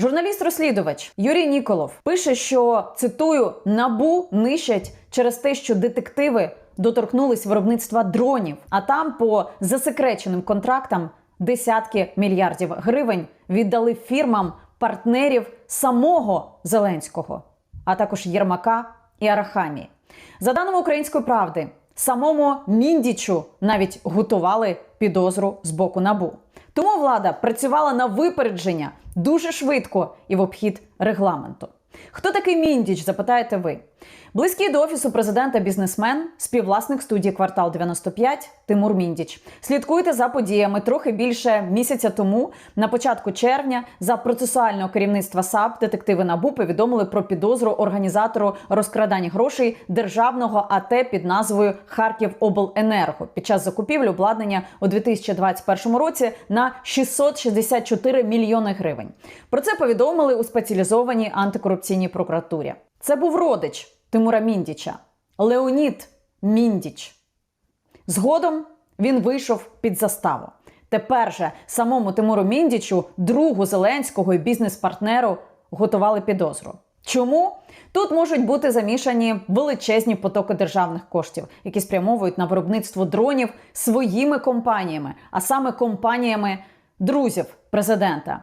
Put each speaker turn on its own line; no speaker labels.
Журналіст-розслідувач Юрій Ніколов пише, що цитую набу нищать через те, що детективи доторкнулись виробництва дронів, а там по засекреченим контрактам десятки мільярдів гривень віддали фірмам партнерів самого Зеленського, а також Єрмака і Арахамії. За даними української правди, самому міндічу навіть готували підозру з боку набу. Тому влада працювала на випередження дуже швидко і в обхід регламенту. Хто такий міндіч? Запитаєте ви. Близький до офісу президента бізнесмен, співвласник студії Квартал 95 Тимур Міндіч. Слідкуйте за подіями трохи більше місяця тому, на початку червня, за процесуального керівництва САП детективи НАБУ повідомили про підозру організатору розкрадання грошей державного АТ під назвою Харківобленерго під час закупівлі обладнання у 2021 році на 664 мільйони гривень. Про це повідомили у спеціалізованій антикорупційній прокуратурі. Це був родич Тимура Міндіча Леонід Міндіч. Згодом він вийшов під заставу. Тепер же самому Тимуру Міндічу, другу Зеленського і бізнес-партнеру, готували підозру. Чому? Тут можуть бути замішані величезні потоки державних коштів, які спрямовують на виробництво дронів своїми компаніями, а саме компаніями друзів президента.